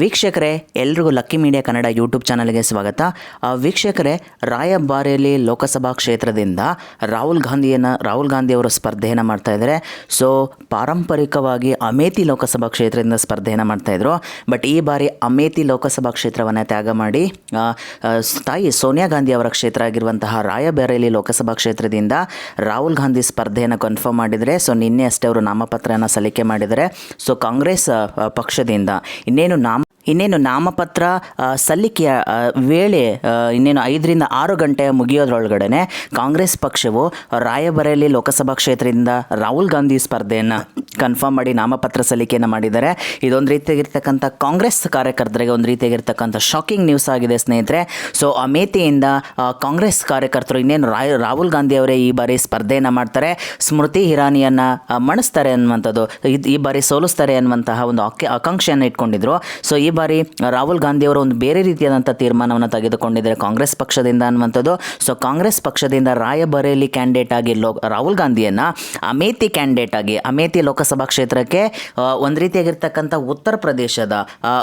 ವೀಕ್ಷಕರೇ, ಎಲ್ರಿಗೂ lucky media Kannada YouTube ಚಾನಲ್ಗೆ ಸ್ವಾಗತ. ವೀಕ್ಷಕರೇ, ರಾಯಬಾರೇಲಿ ಲೋಕಸಭಾ ಕ್ಷೇತ್ರದಿಂದ ರಾಹುಲ್ ಗಾಂಧಿಯನ್ನು, ರಾಹುಲ್ ಗಾಂಧಿಯವರು ಸ್ಪರ್ಧೆಯನ್ನು ಮಾಡ್ತಾ ಇದ್ದಾರೆ. ಸೊ ಪಾರಂಪರಿಕವಾಗಿ ಅಮೇಥಿ ಲೋಕಸಭಾ ಕ್ಷೇತ್ರದಿಂದ ಸ್ಪರ್ಧೆಯನ್ನು ಮಾಡ್ತಾಯಿದ್ರು ಬಟ್ ಈ ಬಾರಿ ಅಮೇಥಿ ಲೋಕಸಭಾ ಕ್ಷೇತ್ರವನ್ನು ತ್ಯಾಗ ಮಾಡಿ ತಾಯಿ ಸೋನಿಯಾ ಗಾಂಧಿ ಅವರ ಕ್ಷೇತ್ರ ಆಗಿರುವಂತಹ ರಾಯಬಾರೇಲಿ ಲೋಕಸಭಾ ಕ್ಷೇತ್ರದಿಂದ ರಾಹುಲ್ ಗಾಂಧಿ ಸ್ಪರ್ಧೆಯನ್ನು ಕನ್ಫರ್ಮ್ ಮಾಡಿದರೆ ಸೊ ನಿನ್ನೆ ಅಷ್ಟೇ ಅವರು ನಾಮಪತ್ರನ ಸಲ್ಲಿಕೆ ಮಾಡಿದರೆ ಸೊ ಕಾಂಗ್ರೆಸ್ ಪಕ್ಷದಿಂದ ಇನ್ನೇನು ನಾಮ ಇನ್ನೇನು ನಾಮಪತ್ರ ಸಲ್ಲಿಕೆಯ ವೇಳೆ ಇನ್ನೇನು ಐದರಿಂದ ಆರು ಗಂಟೆ ಮುಗಿಯೋದ್ರೊಳಗಡೆ ಕಾಂಗ್ರೆಸ್ ಪಕ್ಷವು ರಾಯಬರೇಲಿ ಲೋಕಸಭಾ ಕ್ಷೇತ್ರದಿಂದ ರಾಹುಲ್ ಗಾಂಧಿ ಸ್ಪರ್ಧೆಯನ್ನು ಕನ್ಫರ್ಮ್ ಮಾಡಿ ನಾಮಪತ್ರ ಸಲ್ಲಿಕೆಯನ್ನು ಮಾಡಿದ್ದಾರೆ. ಇದೊಂದು ರೀತಿಯಾಗಿರ್ತಕ್ಕಂಥ ಕಾಂಗ್ರೆಸ್ ಕಾರ್ಯಕರ್ತರಿಗೆ ಒಂದು ರೀತಿಯಾಗಿರ್ತಕ್ಕಂಥ ಶಾಕಿಂಗ್ ನ್ಯೂಸ್ ಆಗಿದೆ ಸ್ನೇಹಿತರೆ. ಸೊ ಅಮೇಥಿಯಿಂದ ಕಾಂಗ್ರೆಸ್ ಕಾರ್ಯಕರ್ತರು ಇನ್ನೇನು ರಾಯ್, ರಾಹುಲ್ ಗಾಂಧಿ ಅವರೇ ಈ ಬಾರಿ ಸ್ಪರ್ಧೆಯನ್ನು ಮಾಡ್ತಾರೆ, ಸ್ಮೃತಿ ಇರಾನಿಯನ್ನು ಮಣಿಸ್ತಾರೆ ಅನ್ನುವಂಥದ್ದು, ಇದು ಈ ಬಾರಿ ಸೋಲಿಸ್ತಾರೆ ಅನ್ನುವಂತಹ ಒಂದು ಆಕೆ, ಆಕಾಂಕ್ಷೆಯನ್ನು ಇಟ್ಕೊಂಡಿದ್ರು. ಸೊ ಈ ಬಾರಿ ರಾಹುಲ್ ಗಾಂಧಿ ಅವರು ಒಂದು ಬೇರೆ ರೀತಿಯಾದಂಥ ತೀರ್ಮಾನವನ್ನು ತೆಗೆದುಕೊಂಡಿದ್ದಾರೆ ಕಾಂಗ್ರೆಸ್ ಪಕ್ಷದಿಂದ ಅನ್ನುವಂಥದ್ದು. ಸೊ ಕಾಂಗ್ರೆಸ್ ಪಕ್ಷದಿಂದ ರಾಯಬರೇಲಿ ಕ್ಯಾಂಡಿಡೇಟ್ ಆಗಿ ಲೋ ರಾಹುಲ್ ಗಾಂಧಿಯನ್ನು ಅಮೇಥಿ ಕ್ಯಾಂಡಿಡೇಟ್ ಆಗಿ, ಅಮೇಥಿ ಲೋಕಸಭಾ ಕ್ಷೇತ್ರಕ್ಕೆ ಒಂದು ರೀತಿಯಾಗಿರ್ತಕ್ಕಂಥ ಉತ್ತರ ಪ್ರದೇಶದ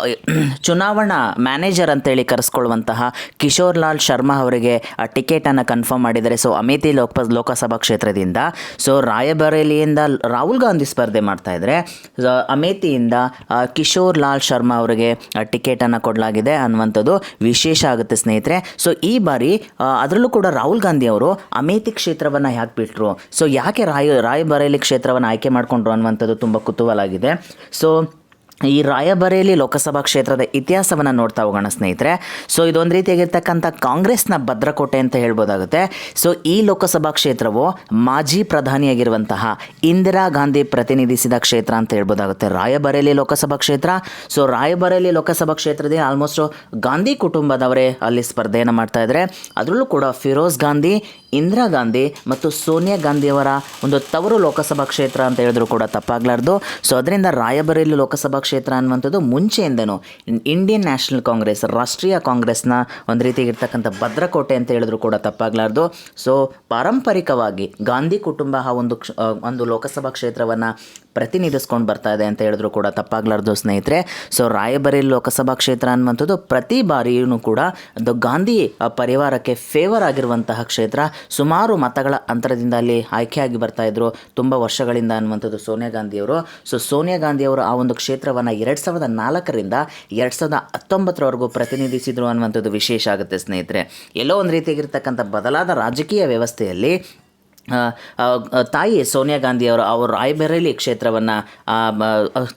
ಚುನಾವಣಾ ಮ್ಯಾನೇಜರ್ ಅಂತೇಳಿ ಕರೆಸ್ಕೊಳ್ಳುವಂತಹ ಕಿಶೋರ್ ಲಾಲ್ ಶರ್ಮಾ ಅವರಿಗೆ ಟಿಕೆಟನ್ನು ಕನ್ಫರ್ಮ್ ಮಾಡಿದ್ದಾರೆ. ಸೊ, ಅಮೇಥಿ ಲೋಕ, ಲೋಕಸಭಾ ಕ್ಷೇತ್ರದಿಂದ, ಸೊ, ರಾಯಬರೇಲಿಯಿಂದ ರಾಹುಲ್ ಗಾಂಧಿ ಸ್ಪರ್ಧೆ ಮಾಡ್ತಾ ಇದ್ದಾರೆ ಅಮೇಥಿಯಿಂದ ಕಿಶೋರ್ ಲಾಲ್ ಶರ್ಮಾ ಅವರಿಗೆ ಟಿಕೆಟನ್ನು ಕೊಡಲಾಗಿದೆ ಅನ್ನುವಂಥದ್ದು ವಿಶೇಷ ಆಗುತ್ತೆ ಸ್ನೇಹಿತರೆ. ಸೊ, ಈ ಬಾರಿ ಅದರಲ್ಲೂ ಕೂಡ ರಾಹುಲ್ ಗಾಂಧಿ ಅವರು ಅಮೇಥಿ ಕ್ಷೇತ್ರವನ್ನು ಯಾಕೆ ಬಿಟ್ಟರು ಸೊ, ಯಾಕೆ ರಾಯ, ರಾಯಬರೇಲಿ ಕ್ಷೇತ್ರವನ್ನು ಆಯ್ಕೆ ಮಾಡಿಕೊಂಡ್ರು ಅನ್ನುವಂಥದ್ದು ತುಂಬ ಕುತೂಹಲ ಆಗಿದೆ. ಸೊ ಈ ರಾಯಬರೇಲಿ ಲೋಕಸಭಾ ಕ್ಷೇತ್ರದ ಇತಿಹಾಸವನ್ನು ನೋಡ್ತಾ ಹೋಗೋಣ, ಸ್ನೇಹಿತರೆ. ಸೊ ಇದೊಂದು ರೀತಿಯಾಗಿರ್ತಕ್ಕಂಥ ಕಾಂಗ್ರೆಸ್ನ ಭದ್ರಕೋಟೆ ಅಂತ ಹೇಳ್ಬೋದಾಗುತ್ತೆ. ಸೊ ಈ ಲೋಕಸಭಾ ಕ್ಷೇತ್ರವು ಮಾಜಿ ಪ್ರಧಾನಿಯಾಗಿರುವಂತಹ ಇಂದಿರಾ ಗಾಂಧಿ ಪ್ರತಿನಿಧಿಸಿದ ಕ್ಷೇತ್ರ ಅಂತ ಹೇಳ್ಬೋದಾಗುತ್ತೆ. ರಾಯಬರೇಲಿ ಲೋಕಸಭಾ ಕ್ಷೇತ್ರ. ಸೊ ರಾಯಬರೇಲಿ ಲೋಕಸಭಾ ಕ್ಷೇತ್ರದಲ್ಲಿ ಆಲ್ಮೋಸ್ಟ್ ಗಾಂಧಿ ಕುಟುಂಬದವರೇ ಅಲ್ಲಿ ಸ್ಪರ್ಧೆಯನ್ನು ಮಾಡ್ತಾ ಇದ್ದಾರೆ ಅದರಲ್ಲೂ ಕೂಡ ಫಿರೋಜ್ ಗಾಂಧಿ, ಇಂದಿರಾ ಗಾಂಧಿ ಮತ್ತು ಸೋನಿಯಾ ಗಾಂಧಿಯವರ ಒಂದು ತವರು ಲೋಕಸಭಾ ಕ್ಷೇತ್ರ ಅಂತ ಹೇಳಿದ್ರು ಕೂಡ ತಪ್ಪಾಗಲಾರ್ದು. ಸೊ ಅದರಿಂದ ರಾಯಬರೇಲಿ ಲೋಕಸಭಾ ಕ್ಷೇತ್ರ ಅನ್ನುವಂಥದ್ದು ಮುಂಚೆಯಿಂದನೂ. ಇಂಡಿಯನ್ ನ್ಯಾಷನಲ್ ಕಾಂಗ್ರೆಸ್ ರಾಷ್ಟ್ರೀಯ ಕಾಂಗ್ರೆಸ್ನ ಒಂದು ರೀತಿಯಾಗಿರ್ತಕ್ಕಂಥ ಭದ್ರಕೋಟೆ ಅಂತ ಹೇಳಿದ್ರು ಕೂಡ ತಪ್ಪಾಗಲಾರ್ದು. ಸೊ ಪಾರಂಪರಿಕವಾಗಿ ಗಾಂಧಿ ಕುಟುಂಬ ಆ ಒಂದು ಒಂದು ಲೋಕಸಭಾ ಕ್ಷೇತ್ರವನ್ನು ಪ್ರತಿನಿಧಿಸ್ಕೊಂಡು ಬರ್ತಾ ಇದೆ ಅಂತ ಹೇಳಿದ್ರು ಕೂಡ ತಪ್ಪಾಗಲಾರ್ದು ಸ್ನೇಹಿತರೆ. ಸೊ ರಾಯಬರೇಲಿ ಲೋಕಸಭಾ ಕ್ಷೇತ್ರ ಅನ್ನುವಂಥದ್ದು ಪ್ರತಿ ಬಾರಿಯೂ ಕೂಡ ಅದು ಗಾಂಧಿ ಪರಿವಾರಕ್ಕೆ ಫೇವರ್ ಆಗಿರುವಂತಹ ಕ್ಷೇತ್ರ. ಸುಮಾರು ಮತಗಳ ಅಂತರದಿಂದ ಅಲ್ಲಿ ಆಯ್ಕೆಯಾಗಿ ಬರ್ತಾ ಇದ್ರು, ತುಂಬ ವರ್ಷಗಳಿಂದ ಅನ್ನುವಂಥದ್ದು ಸೋನಿಯಾ ಗಾಂಧಿಯವರು. ಸೊ ಸೋನಿಯಾ ಗಾಂಧಿಯವರು ಆ ಒಂದು ಕ್ಷೇತ್ರವನ್ನು ಎರಡು ಸಾವಿರದ ನಾಲ್ಕರಿಂದ ಎರಡು ಸಾವಿರದ ಹತ್ತೊಂಬತ್ತರವರೆಗೂ ಪ್ರತಿನಿಧಿಸಿದ್ರು ಅನ್ನುವಂಥದ್ದು ವಿಶೇಷ ಆಗುತ್ತೆ ಸ್ನೇಹಿತರೆ. ಎಲ್ಲೋ ಒಂದು ರೀತಿಯಾಗಿರ್ತಕ್ಕಂಥ ಬದಲಾದ ರಾಜಕೀಯ ವ್ಯವಸ್ಥೆಯಲ್ಲಿ ತಾಯಿ ಸೋನಿಯಾ ಗಾಂಧಿ ಅವರು ಅವರು ರಾಯ್ಬರೇಲಿ ಕ್ಷೇತ್ರವನ್ನು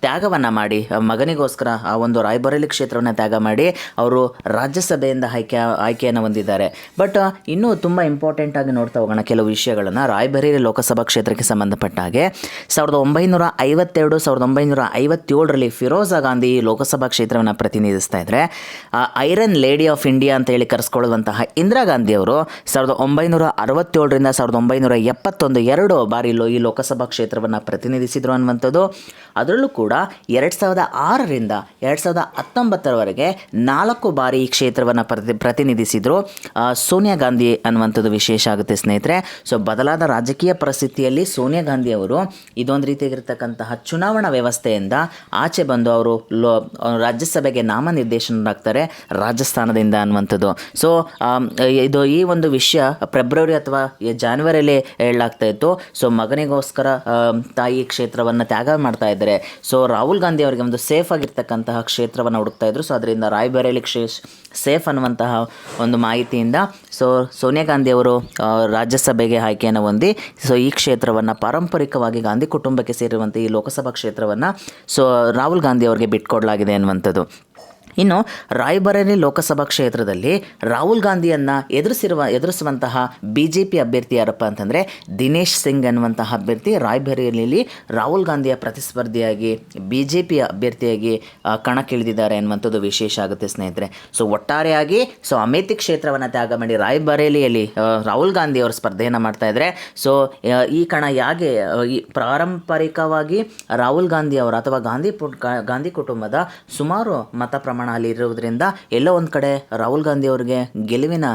ತ್ಯಾಗವನ್ನು ಮಾಡಿ ಮಗನಿಗೋಸ್ಕರ ಆ ಒಂದು ರಾಯ್ಬರೇಲಿ ಕ್ಷೇತ್ರವನ್ನು ತ್ಯಾಗ ಮಾಡಿ ಅವರು ರಾಜ್ಯಸಭೆಯಿಂದ ಆಯ್ಕೆ, ಆಯ್ಕೆಯನ್ನು ಹೊಂದಿದ್ದಾರೆ. ಬಟ್ ಇನ್ನೂ ತುಂಬ ಇಂಪಾರ್ಟೆಂಟ್ ಆಗಿ ನೋಡ್ತಾ ಹೋಗೋಣ ಕೆಲವು ವಿಷಯಗಳನ್ನು. ರಾಯ್ಬರೇಲಿ ಲೋಕಸಭಾ ಕ್ಷೇತ್ರಕ್ಕೆ ಸಂಬಂಧಪಟ್ಟ ಹಾಗೆ, ಸಾವಿರದ ಒಂಬೈನೂರ ಐವತ್ತೆರಡು, ಸಾವಿರದ ಒಂಬೈನೂರ ಐವತ್ತೇಳರಲ್ಲಿ ಫಿರೋಜಾ ಗಾಂಧಿ ಲೋಕಸಭಾ ಕ್ಷೇತ್ರವನ್ನು ಪ್ರತಿನಿಧಿಸ್ತಾ ಇದ್ದರೆ ಐರನ್ ಲೇಡಿ ಆಫ್ ಇಂಡಿಯಾ ಅಂತ ಹೇಳಿ ಕರೆಸ್ಕೊಳ್ಳುವಂತಹ ಇಂದಿರಾ ಗಾಂಧಿ ಅವರು, ಸಾವಿರದ ಒಂಬೈನೂರ ಅರವತ್ತೇಳರಿಂದ ಸಾವಿರದ ಒಂಬೈನೂರ ಎಪ್ಪತ್ತೊಂದು, ಎರಡು ಬಾರಿ ಈ ಲೋಕಸಭಾ ಕ್ಷೇತ್ರವನ್ನು ಪ್ರತಿನಿಧಿಸಿದ್ರು ಅನ್ನುವಂಥದ್ದು. ಅದರಲ್ಲೂ ಕೂಡ ಎರಡು ಸಾವಿರದ ಆರರಿಂದ ಎರಡು ಸಾವಿರದ ಹತ್ತೊಂಬತ್ತರವರೆಗೆ ನಾಲ್ಕು ಬಾರಿ ಈ ಕ್ಷೇತ್ರವನ್ನು ಪ್ರತಿ, ಪ್ರತಿನಿಧಿಸಿದರು. ಸೋನಿಯಾ ಗಾಂಧಿ ಅನ್ನುವಂಥದ್ದು ವಿಶೇಷ ಆಗುತ್ತೆ ಸ್ನೇಹಿತರೆ. ಸೊ ಬದಲಾದ ರಾಜಕೀಯ ಪರಿಸ್ಥಿತಿಯಲ್ಲಿ ಸೋನಿಯಾ ಗಾಂಧಿ ಅವರು ಇದೊಂದು ರೀತಿಯಾಗಿರ್ತಕ್ಕಂತಹ ಚುನಾವಣಾ ವ್ಯವಸ್ಥೆಯಿಂದ ಆಚೆ ಬಂದು ಅವರು ಲೋ, ರಾಜ್ಯಸಭೆಗೆ ನಾಮನಿರ್ದೇಶನರಾಗ್ತಾರೆ ರಾಜಸ್ಥಾನದಿಂದ ಅನ್ನುವಂಥದ್ದು. ಸೊ ಇದು ಈ ಒಂದು ವಿಷಯ ಫೆಬ್ರವರಿ ಅಥವಾ ಜಾನ್ವರಿಯಲ್ಲಿ ಹೇಳಲಾಗ್ತಾ ಇತ್ತು. ಸೊ ಮಗನಿಗೋಸ್ಕರ ತಾಯಿ ಕ್ಷೇತ್ರವನ್ನು ತ್ಯಾಗ ಮಾಡ್ತಾ ಇದ್ದಾರೆ. ಸೊ ರಾಹುಲ್ ಗಾಂಧಿ ಅವರಿಗೆ ಒಂದು ಸೇಫ್ ಆಗಿರ್ತಕ್ಕಂತಹ ಕ್ಷೇತ್ರವನ್ನು ಹುಡುಕ್ತಾ ಇದ್ರು. ಸೊ ಅದರಿಂದ ರಾಯ್ಬರೇಲಿ ಕ್ಷೇ ಸೇಫ್ ಅನ್ನುವಂತಹ ಒಂದು ಮಾಹಿತಿಯಿಂದ ಸೊ ಸೋನಿಯಾ ಗಾಂಧಿ ಅವರು ರಾಜ್ಯಸಭೆಗೆ ಆಯ್ಕೆಯನ್ನು ಹೊಂದಿ ಸೊ ಈ ಕ್ಷೇತ್ರವನ್ನು ಪಾರಂಪರಿಕವಾಗಿ ಗಾಂಧಿ ಕುಟುಂಬಕ್ಕೆ ಸೇರಿರುವಂಥ ಈ ಲೋಕಸಭಾ ಕ್ಷೇತ್ರವನ್ನು ಸೊ ರಾಹುಲ್ ಗಾಂಧಿ ಅವರಿಗೆ ಬಿಟ್ಕೊಡಲಾಗಿದೆ ಅನ್ನುವಂಥದ್ದು. ಇನ್ನು ರಾಯಬರೇಲಿ ಲೋಕಸಭಾ ಕ್ಷೇತ್ರದಲ್ಲಿ ರಾಹುಲ್ ಗಾಂಧಿಯನ್ನು ಎದುರಿಸಿರುವ ಎದುರಿಸುವಂತಹ ಬಿ ಜೆ ಪಿ ಅಭ್ಯರ್ಥಿ ಯಾರಪ್ಪ ಅಂತಂದರೆ ದಿನೇಶ್ ಸಿಂಗ್ ಅನ್ನುವಂತಹ ಅಭ್ಯರ್ಥಿ. ರಾಯ್ಬರೇಲಿಯಲ್ಲಿ ರಾಹುಲ್ ಗಾಂಧಿಯ ಪ್ರತಿಸ್ಪರ್ಧಿಯಾಗಿ ಬಿ ಜೆ ಪಿ ಅಭ್ಯರ್ಥಿಯಾಗಿ ಕಣಕ್ಕಿಳಿದಿದ್ದಾರೆ ಅನ್ನುವಂಥದ್ದು ವಿಶೇಷ ಆಗುತ್ತೆ ಸ್ನೇಹಿತರೆ. ಸೊ ಒಟ್ಟಾರೆಯಾಗಿ ಸೊ ಅಮೇಥಿ ಕ್ಷೇತ್ರವನ್ನು ತ್ಯಾಗ ಮಾಡಿ ರಾಯ್ಬರೇಲಿಯಲ್ಲಿ ರಾಹುಲ್ ಗಾಂಧಿ ಅವರು ಸ್ಪರ್ಧೆಯನ್ನು ಮಾಡ್ತಾ ಇದ್ದಾರೆ ಸೊ ಈ ಕಣ ಆ, ಈ ಪಾರಂಪರಿಕವಾಗಿ ರಾಹುಲ್ ಗಾಂಧಿ ಅವರ ಅಥವಾ ಗಾಂಧಿ ಗಾಂಧಿ ಕುಟುಂಬದ ಸುಮಾರು ಮತ ಪ್ರಮಾಣ ಪ್ರಮಾಣ ಅಲ್ಲಿ ಇರುವುದರಿಂದ ಎಲ್ಲೋ ಒಂದು ಕಡೆ ರಾಹುಲ್ ಗಾಂಧಿ ಅವರಿಗೆ ಗೆಲುವಿನ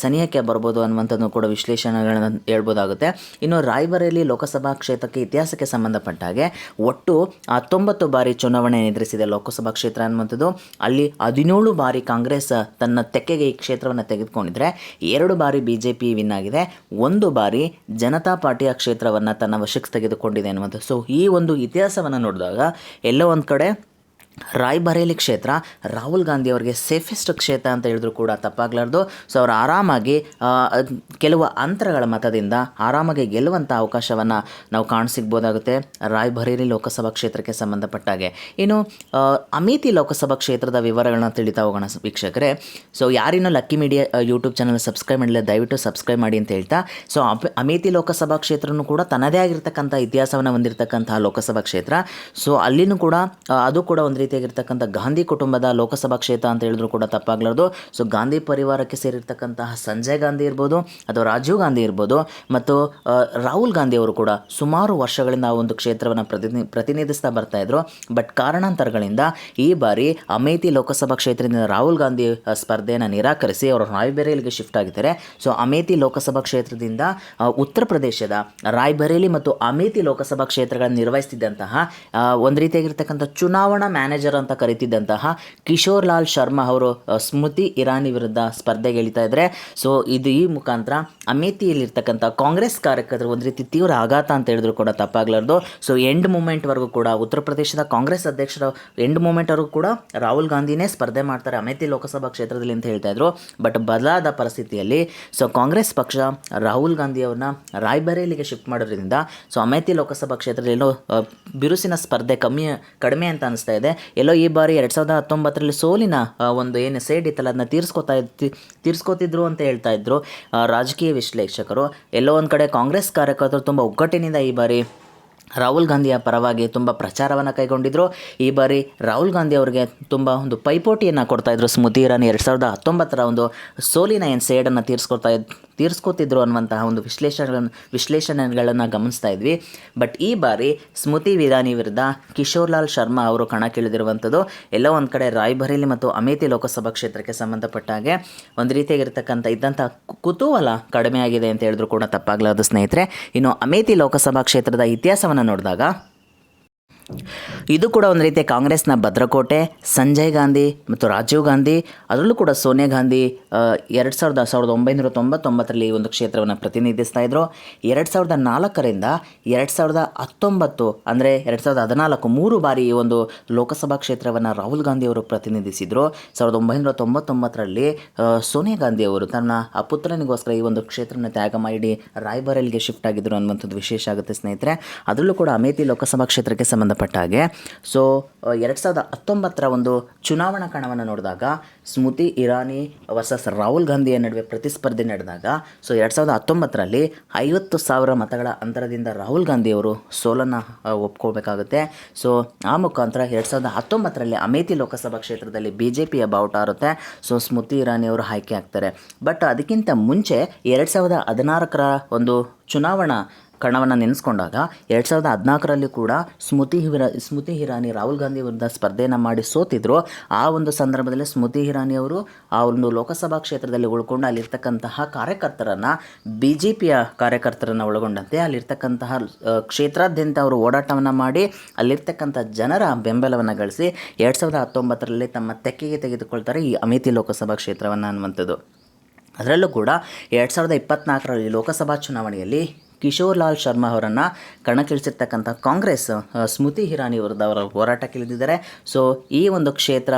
ಸನಿಹಕ್ಕೆ ಬರ್ಬೋದು ಅನ್ನುವಂಥದ್ದು ಕೂಡ ವಿಶ್ಲೇಷಣೆಗಳನ್ನು ಹೇಳ್ಬೋದಾಗುತ್ತೆ. ಇನ್ನು ರಾಯ್ಬರೇಲಿ ಲೋಕಸಭಾ ಕ್ಷೇತ್ರಕ್ಕೆ ಇತಿಹಾಸಕ್ಕೆ ಸಂಬಂಧಪಟ್ಟ ಹಾಗೆ ಒಟ್ಟು ಹತ್ತೊಂಬತ್ತು ಬಾರಿ ಚುನಾವಣೆ ಎದುರಿಸಿದೆ ಲೋಕಸಭಾ ಕ್ಷೇತ್ರ ಅನ್ನುವಂಥದ್ದು. ಅಲ್ಲಿ ಹದಿನೇಳು ಬಾರಿ ಕಾಂಗ್ರೆಸ್ ತನ್ನ ತೆಕ್ಕೆಗೆ ಈ ಕ್ಷೇತ್ರವನ್ನು ತೆಗೆದುಕೊಂಡಿದ್ರೆ, ಎರಡು ಬಾರಿ ಬಿ ಜೆ ಪಿ ವಿನ್ ಆಗಿದೆ, ಒಂದು ಬಾರಿ ಜನತಾ ಪಾರ್ಟಿಯ ಕ್ಷೇತ್ರವನ್ನು ತನ್ನ ವಶಕ್ಕೆ ತೆಗೆದುಕೊಂಡಿದೆ ಅನ್ನುವಂಥದ್ದು. ಸೊ ಈ ಒಂದು ಇತಿಹಾಸವನ್ನು ನೋಡಿದಾಗ ಎಲ್ಲೋ ಒಂದು ಕಡೆ ರಾಯ್ಬರೇಲಿ ಕ್ಷೇತ್ರ, ರಾಹುಲ್ ಗಾಂಧಿ ಅವರಿಗೆ ಸೇಫೆಸ್ಟ್ ಕ್ಷೇತ್ರ ಅಂತ ಹೇಳಿದ್ರು ಕೂಡ ತಪ್ಪಾಗಲಾರ್ದು. ಸೊ ಅವರು ಆರಾಮಾಗಿ ಕೆಲವು ಅಂತರಗಳ ಮತದಿಂದ ಆರಾಮಾಗಿ ಗೆಲ್ಲುವಂಥ ಅವಕಾಶವನ್ನು ನಾವು ಕಾಣಸಿಗ್ಬೋದಾಗುತ್ತೆ ರಾಯ್ಬರೇಲಿ ಲೋಕಸಭಾ ಕ್ಷೇತ್ರಕ್ಕೆ ಸಂಬಂಧಪಟ್ಟಾಗೆ. ಇನ್ನು ಅಮಿತಿ ಲೋಕಸಭಾ ಕ್ಷೇತ್ರದ ವಿವರಗಳನ್ನ ತಿಳಿತಾ ಹೋಗೋಣ ವೀಕ್ಷಕರೇ. So ಯಾರಿನ್ನೂ lucky media YouTube channel subscribe ಮಾಡಲಿಲ್ಲ, ದಯವಿಟ್ಟು ಸಬ್ಸ್ಕ್ರೈಬ್ ಮಾಡಿ ಅಂತ ಹೇಳ್ತಾ. ಸೊ ಅಮೇತಿ ಲೋಕಸಭಾ ಕ್ಷೇತ್ರನೂ ಕೂಡ ತನ್ನದೇ ಆಗಿರ್ತಕ್ಕಂಥ ಇತಿಹಾಸವನ್ನು ಹೊಂದಿರತಕ್ಕಂತಹ ಲೋಕಸಭಾ ಕ್ಷೇತ್ರ. ಸೊ ಅಲ್ಲಿನೂ ಕೂಡ ಅದು ಕೂಡ ಒಂದು ರೀತಿಯಾಗಿರ್ತಕ್ಕಂಥ ಗಾಂಧಿ ಕುಟುಂಬದ ಲೋಕಸಭಾ ಕ್ಷೇತ್ರ ಅಂತ ಹೇಳಿದ್ರು ಕೂಡ ತಪ್ಪಾಗಲಾರ್ದು. ಸೊ ಗಾಂಧಿ ಪರಿವಾರಕ್ಕೆ ಸೇರಿರ್ತಕ್ಕಂತಹ ಸಂಜಯ್ ಗಾಂಧಿ ಇರ್ಬೋದು ಅಥವಾ ರಾಜೀವ್ ಗಾಂಧಿ ಇರ್ಬೋದು ಮತ್ತು ರಾಹುಲ್ ಗಾಂಧಿ ಅವರು ಕೂಡ ಸುಮಾರು ವರ್ಷಗಳಿಂದ ಒಂದು ಕ್ಷೇತ್ರವನ್ನು ಪ್ರತಿನಿ ಪ್ರತಿನಿಧಿಸ್ತಾ ಬರ್ತಾ ಇದ್ರು. ಬಟ್ ಕಾರಣಾಂತರಗಳಿಂದ ಈ ಬಾರಿ ಅಮೇಥಿ ಲೋಕಸಭಾ ಕ್ಷೇತ್ರದಿಂದ ರಾಹುಲ್ ಗಾಂಧಿ ಸ್ಪರ್ಧೆಯನ್ನು ನಿರಾಕರಿಸಿ ಅವರು ರಾಯ್ಬರೇಲಿಗೆ ಶಿಫ್ಟ್ ಆಗಿದ್ದಾರೆ. ಸೊ ಅಮೇಥಿ ಲೋಕಸಭಾ ಕ್ಷೇತ್ರದಿಂದ ಉತ್ತರ ಪ್ರದೇಶದ ರಾಯ್ಬರೇಲಿ ಮತ್ತು ಅಮೇಥಿ ಲೋಕಸಭಾ ಕ್ಷೇತ್ರಗಳನ್ನು ನಿರ್ವಹಿಸ್ತಿದ್ದಂತಹ ಆ, ಒಂದು ರೀತಿಯಾಗಿರ್ತಕ್ಕಂಥ ಚುನಾವಣಾ ಮ್ಯಾನೇಜರ್ ಅಂತ ಕರೀತಿದ್ದಂತಹ ಕಿಶೋರ್ ಲಾಲ್ ಶರ್ಮಾ ಅವರು ಸ್ಮೃತಿ ಇರಾನಿ ವಿರುದ್ಧ ಸ್ಪರ್ಧೆಗೆ ಇಳಿತಾ ಇದ್ದಾರೆ ಸೊ ಇದು ಈ ಮುಖಾಂತರ ಅಮೇಥಿಯಲ್ಲಿರ್ತಕ್ಕಂಥ ಕಾಂಗ್ರೆಸ್ ಕಾರ್ಯಕರ್ತರು ಒಂದು ರೀತಿ ತೀವ್ರ ಆಘಾತ ಅಂತ ಹೇಳಿದ್ರು ಕೂಡ ತಪ್ಪಾಗಲಾರ್ದು. ಸೊ ಎಂಡ್ ಮೂಮೆಂಟ್ವರೆಗೂ ಕೂಡ ಉತ್ತರ ಪ್ರದೇಶದ ಕಾಂಗ್ರೆಸ್ ಅಧ್ಯಕ್ಷರ, ಎಂಡ್ ಮೂಮೆಂಟ್ವರೆಗೂ ಕೂಡ ರಾಹುಲ್ ಗಾಂಧಿನೇ ಸ್ಪರ್ಧೆ ಮಾಡ್ತಾರೆ ಅಮೇಥಿ ಲೋಕಸಭಾ ಕ್ಷೇತ್ರದಲ್ಲಿ ಅಂತ ಹೇಳ್ತಾ ಇದ್ರು. ಬಟ್ ಬದಲಾದ ಪರಿಸ್ಥಿತಿಯಲ್ಲಿ, ಸೊ ಕಾಂಗ್ರೆಸ್ ಪಕ್ಷ ರಾಹುಲ್ ಗಾಂಧಿಯವ್ರನ್ನ ರಾಯ್ಬರೇಲಿಗೆ ಶಿಫ್ಟ್ ಮಾಡೋದ್ರಿಂದ, ಸೊ ಅಮೇಥಿ ಲೋಕಸಭಾ ಕ್ಷೇತ್ರದಲ್ಲಿ ಬಿರುಸಿನ ಸ್ಪರ್ಧೆ ಕಮ್ಮಿ, ಕಡಿಮೆ ಅಂತ ಅನಿಸ್ತಾ ಇದೆ. ಎಲ್ಲೋ ಈ ಬಾರಿ ಎರಡು ಸಾವಿರದ ಹತ್ತೊಂಬತ್ತರಲ್ಲಿ ಸೋಲಿನ ಒಂದು ಏನು ಸೇಡ್ ಇತ್ತಲ್ಲ ಅದನ್ನ ತೀರ್ಸ್ಕೊತಾ ತೀರ್ಸ್ಕೊತಿದ್ರು ಅಂತ ಹೇಳ್ತಾ ಇದ್ರು ರಾಜಕೀಯ ವಿಶ್ಲೇಷಕರು. ಎಲ್ಲೋ ಒಂದು ಕಡೆ ಕಾಂಗ್ರೆಸ್ ಕಾರ್ಯಕರ್ತರು ತುಂಬ ಒಗ್ಗಟ್ಟಿನಿಂದ ಈ ಬಾರಿ ರಾಹುಲ್ ಗಾಂಧಿಯ ಪರವಾಗಿ ತುಂಬ ಪ್ರಚಾರವನ್ನು ಕೈಗೊಂಡಿದ್ರು. ಈ ಬಾರಿ ರಾಹುಲ್ ಗಾಂಧಿ ಅವರಿಗೆ ತುಂಬ ಒಂದು ಪೈಪೋಟಿಯನ್ನು ಕೊಡ್ತಾ ಇದ್ರು. ಸ್ಮೃತಿ ಇರಾನಿ ಎರಡು ಸಾವಿರದ ಹತ್ತೊಂಬತ್ತರ ಒಂದು ಸೋಲಿನ ಏನು ಸೇಡನ್ನು ತೀರಿಸ್ಕೊಳ್ತಾ ತೀರಿಸ್ಕೊತಿದ್ರು ಅನ್ನುವಂತಹ ಒಂದು ವಿಶ್ಲೇಷಣೆಗಳನ್ನು ವಿಶ್ಲೇಷಣೆಗಳನ್ನು ಗಮನಿಸ್ತಾ ಇದ್ವಿ. ಬಟ್ ಈ ಬಾರಿ ಸ್ಮೃತಿ ವಿರಾನಿ ವಿರುದ್ಧ ಕಿಶೋರ್ ಲಾಲ್ ಶರ್ಮಾ ಅವರು ಕಣಕ್ಕಿಳಿದಿರುವಂಥದ್ದು ಎಲ್ಲೋ ಒಂದು ಕಡೆ ರಾಯ್ಬರೇಲಿ ಮತ್ತು ಅಮೇಥಿ ಲೋಕಸಭಾ ಕ್ಷೇತ್ರಕ್ಕೆ ಸಂಬಂಧಪಟ್ಟ ಹಾಗೆ ಒಂದು ರೀತಿಯಾಗಿರ್ತಕ್ಕಂಥ ಇದ್ದಂಥ ಕುತೂಹಲ ಕಡಿಮೆ ಆಗಿದೆ ಅಂತ ಹೇಳಿದ್ರು ಕೂಡ ತಪ್ಪಾಗಲಾರದು ಸ್ನೇಹಿತರೆ. ಇನ್ನು ಅಮೇಥಿ ಲೋಕಸಭಾ ಕ್ಷೇತ್ರದ ಇತಿಹಾಸವನ್ನು ನೋಡಿದಾಗ ಇದು ಕೂಡ ಒಂದು ರೀತಿಯ ಕಾಂಗ್ರೆಸ್ನ ಭದ್ರಕೋಟೆ, ಸಂಜಯ್ ಗಾಂಧಿ ಮತ್ತು ರಾಜೀವ್ ಗಾಂಧಿ, ಅದರಲ್ಲೂ ಕೂಡ ಸೋನಿಯಾ ಗಾಂಧಿ ಎರಡು ಸಾವಿರದ ಸಾವಿರದ ಒಂಬೈನೂರ ತೊಂಬತ್ತೊಂಬತ್ತರಲ್ಲಿ ಒಂದು ಕ್ಷೇತ್ರವನ್ನು ಪ್ರತಿನಿಧಿಸ್ತಾ ಇದ್ರು. ಎರಡು ಸಾವಿರದ ನಾಲ್ಕರಿಂದ ಎರಡು ಸಾವಿರದ ಹತ್ತೊಂಬತ್ತು ಅಂದರೆ ಎರಡು ಸಾವಿರದ ಹದಿನಾಲ್ಕು ಮೂರು ಬಾರಿ ಈ ಒಂದು ಲೋಕಸಭಾ ಕ್ಷೇತ್ರವನ್ನು ರಾಹುಲ್ ಗಾಂಧಿ ಅವರು ಪ್ರತಿನಿಧಿಸಿದರು. ಸಾವಿರದ ಒಂಬೈನೂರ ತೊಂಬತ್ತೊಂಬತ್ತರಲ್ಲಿ ಸೋನಿಯಾ ಗಾಂಧಿ ಅವರು ತನ್ನ ಪುತ್ರನಿಗೋಸ್ಕರ ಈ ಒಂದು ಕ್ಷೇತ್ರವನ್ನು ತ್ಯಾಗ ಮಾಡಿ ರಾಯ್ಬರೇಲಿಗೆ ಶಿಫ್ಟ್ ಆಗಿದ್ರು ಅನ್ನುವಂಥದ್ದು ವಿಶೇಷ ಆಗುತ್ತೆ ಸ್ನೇಹಿತರೆ. ಅದರಲ್ಲೂ ಕೂಡ ಅಮೇಥಿ ಲೋಕಸಭಾ ಕ್ಷೇತ್ರಕ್ಕೆ ಸಂಬಂಧಪಟ್ಟ ಹಾಗೆ ಸೊ ಎರಡು ಸಾವಿರದ ಹತ್ತೊಂಬತ್ತರ ಒಂದು ಚುನಾವಣಾ ಕಣವನ್ನು ನೋಡಿದಾಗ, ಸ್ಮೃತಿ ಇರಾನಿ ವರ್ಸಸ್ ರಾಹುಲ್ ಗಾಂಧಿಯ ನಡುವೆ ಪ್ರತಿಸ್ಪರ್ಧೆ ನಡೆದಾಗ ಸೊ ಎರಡು ಸಾವಿರದ ಹತ್ತೊಂಬತ್ತರಲ್ಲಿ ಐವತ್ತು ಸಾವಿರ ಮತಗಳ ಅಂತರದಿಂದ ರಾಹುಲ್ ಗಾಂಧಿಯವರು ಸೋಲನ್ನು ಒಪ್ಕೋಬೇಕಾಗುತ್ತೆ ಸೊ ಆ ಮುಖಾಂತರ ಎರಡು ಸಾವಿರದ ಹತ್ತೊಂಬತ್ತರಲ್ಲಿ ಅಮೇಥಿ ಲೋಕಸಭಾ ಕ್ಷೇತ್ರದಲ್ಲಿ ಬಿ ಜೆ ಪಿಯ ಬಾವುಟ ಇರುತ್ತೆ ಸೊ ಸ್ಮೃತಿ ಇರಾನಿ ಅವರು ಆಯ್ಕೆ ಆಗ್ತಾರೆ. ಬಟ್ ಅದಕ್ಕಿಂತ ಮುಂಚೆ ಎರಡು ಸಾವಿರದ ಹದಿನಾಲ್ಕರ ಒಂದು ಚುನಾವಣಾ ಕಣವನ್ನು ನೆನೆಸ್ಕೊಂಡಾಗ ಎರಡು ಸಾವಿರದ ಹದಿನಾಲ್ಕರಲ್ಲಿ ಕೂಡ ಸ್ಮೃತಿ ಹಿರ, ಸ್ಮೃತಿ ಹಿರಾನಿ ರಾಹುಲ್ ಗಾಂಧಿ ವಿರುದ್ಧ ಸ್ಪರ್ಧೆಯನ್ನು ಮಾಡಿ ಸೋತಿದ್ರು. ಆ ಒಂದು ಸಂದರ್ಭದಲ್ಲಿ ಸ್ಮೃತಿ ಹಿರಾನಿ ಅವರು ಆ ಒಂದು ಲೋಕಸಭಾ ಕ್ಷೇತ್ರದಲ್ಲಿ ಉಳ್ಕೊಂಡು ಅಲ್ಲಿರ್ತಕ್ಕಂತಹ ಕಾರ್ಯಕರ್ತರನ್ನು ಬಿ ಜೆ ಪಿಯ ಕಾರ್ಯಕರ್ತರನ್ನು ಒಳಗೊಂಡಂತೆ ಅಲ್ಲಿರ್ತಕ್ಕಂತಹ ಕ್ಷೇತ್ರಾದ್ಯಂತ ಅವರು ಓಡಾಟವನ್ನು ಮಾಡಿ ಅಲ್ಲಿರ್ತಕ್ಕಂಥ ಜನರ ಬೆಂಬಲವನ್ನು ಗಳಿಸಿ ಎರಡು ಸಾವಿರದ ಹತ್ತೊಂಬತ್ತರಲ್ಲಿ ತಮ್ಮ ತೆಕ್ಕೆಗೆ ತೆಗೆದುಕೊಳ್ತಾರೆ ಈ ಅಮೇಥಿ ಲೋಕಸಭಾ ಕ್ಷೇತ್ರವನ್ನು ಅನ್ನುವಂಥದ್ದು. ಅದರಲ್ಲೂ ಕೂಡ ಎರಡು ಸಾವಿರದ ಇಪ್ಪತ್ನಾಲ್ಕರಲ್ಲಿ ಲೋಕಸಭಾ ಚುನಾವಣೆಯಲ್ಲಿ ಕಿಶೋರ್ ಲಾಲ್ ಶರ್ಮಾ ಅವರನ್ನು ಕಣಕ್ಕಿಳಿಸಿರ್ತಕ್ಕಂಥ ಕಾಂಗ್ರೆಸ್ ಸ್ಮೃತಿ ವಿರುದ್ಧ ಅವರ ಹೋರಾಟಕ್ಕಿಳಿದಿದ್ದಾರೆ ಸೊ ಈ ಒಂದು ಕ್ಷೇತ್ರ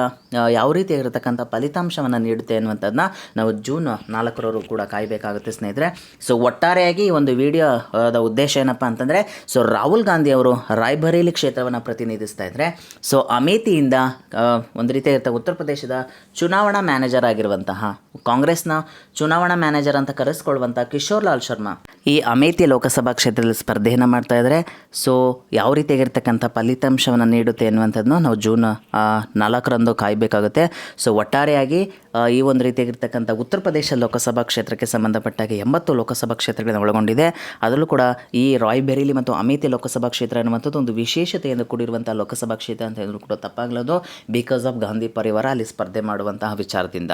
ಯಾವ ರೀತಿಯಾಗಿರ್ತಕ್ಕಂಥ ಫಲಿತಾಂಶವನ್ನು ನೀಡುತ್ತೆ ಅನ್ನುವಂಥದ್ದನ್ನ ನಾವು ಜೂನ್ ನಾಲ್ಕರವರು ಕೂಡ ಕಾಯಬೇಕಾಗುತ್ತೆ ಸ್ನೇಹಿತರೆ. ಸೊ ಒಟ್ಟಾರೆಯಾಗಿ ಈ ಒಂದು ವಿಡಿಯೋದ ಉದ್ದೇಶ ಏನಪ್ಪ ಅಂತಂದರೆ ಸೊ ರಾಹುಲ್ ಗಾಂಧಿ ಅವರು ರಾಯ್ಬರೇಲಿ ಕ್ಷೇತ್ರವನ್ನು ಪ್ರತಿನಿಧಿಸ್ತಾ ಇದ್ದಾರೆ ಸೊ ಅಮೇಥಿಯಿಂದ ಒಂದು ರೀತಿಯಾಗಿರ್ತ ಉತ್ತರ ಪ್ರದೇಶದ ಚುನಾವಣಾ ಮ್ಯಾನೇಜರ್ ಆಗಿರುವಂತಹ ಕಾಂಗ್ರೆಸ್ನ ಚುನಾವಣಾ ಮ್ಯಾನೇಜರ್ ಅಂತ ಕರೆಸ್ಕೊಳ್ಳುವಂಥ ಕಿಶೋರ್ ಲಾಲ್ ಶರ್ಮಾ ಈ ಅಮೇಥಿ ಲೋಕಸಭಾ ಕ್ಷೇತ್ರದಲ್ಲಿ ಸ್ಪರ್ಧೆಯನ್ನು ಮಾಡ್ತಾ ಇದ್ದಾರೆ ಸೊ ಯಾವ ರೀತಿಯಾಗಿರ್ತಕ್ಕಂಥ ಫಲಿತಾಂಶವನ್ನು ನೀಡುತ್ತೆ ಅನ್ನುವಂಥದ್ದನ್ನು ನಾವು ಜೂನ್ ನಾಲ್ಕರಂದು ಕಾಯಬೇಕಾಗುತ್ತೆ. ಸೊ ಒಟ್ಟಾರೆಯಾಗಿ ಈ ಒಂದು ರೀತಿಯಾಗಿರ್ತಕ್ಕಂಥ ಉತ್ತರ ಪ್ರದೇಶ ಲೋಕಸಭಾ ಕ್ಷೇತ್ರಕ್ಕೆ ಸಂಬಂಧಪಟ್ಟಾಗ ಎಂಬತ್ತು ಲೋಕಸಭಾ ಕ್ಷೇತ್ರಗಳನ್ನು ಒಳಗೊಂಡಿದೆ. ಅದರಲ್ಲೂ ಕೂಡ ಈ ರಾಯ್ ಬೆರೇಲಿ ಮತ್ತು ಅಮೇಥಿ ಲೋಕಸಭಾ ಕ್ಷೇತ್ರ ಅನ್ನುವಂಥದ್ದು ಒಂದು ವಿಶೇಷತೆಯಿಂದ ಕೂಡಿರುವಂಥ ಲೋಕಸಭಾ ಕ್ಷೇತ್ರ ಅಂತ ಹೇಳಿದ್ರು ಕೂಡ ತಪ್ಪಾಗಲದು. ಬಿಕಾಸ್ ಆಫ್ ಗಾಂಧಿ ಪರಿವಾರ ಅಲ್ಲಿ ಸ್ಪರ್ಧೆ ಮಾಡುವಂತಹ ವಿಚಾರದಿಂದ.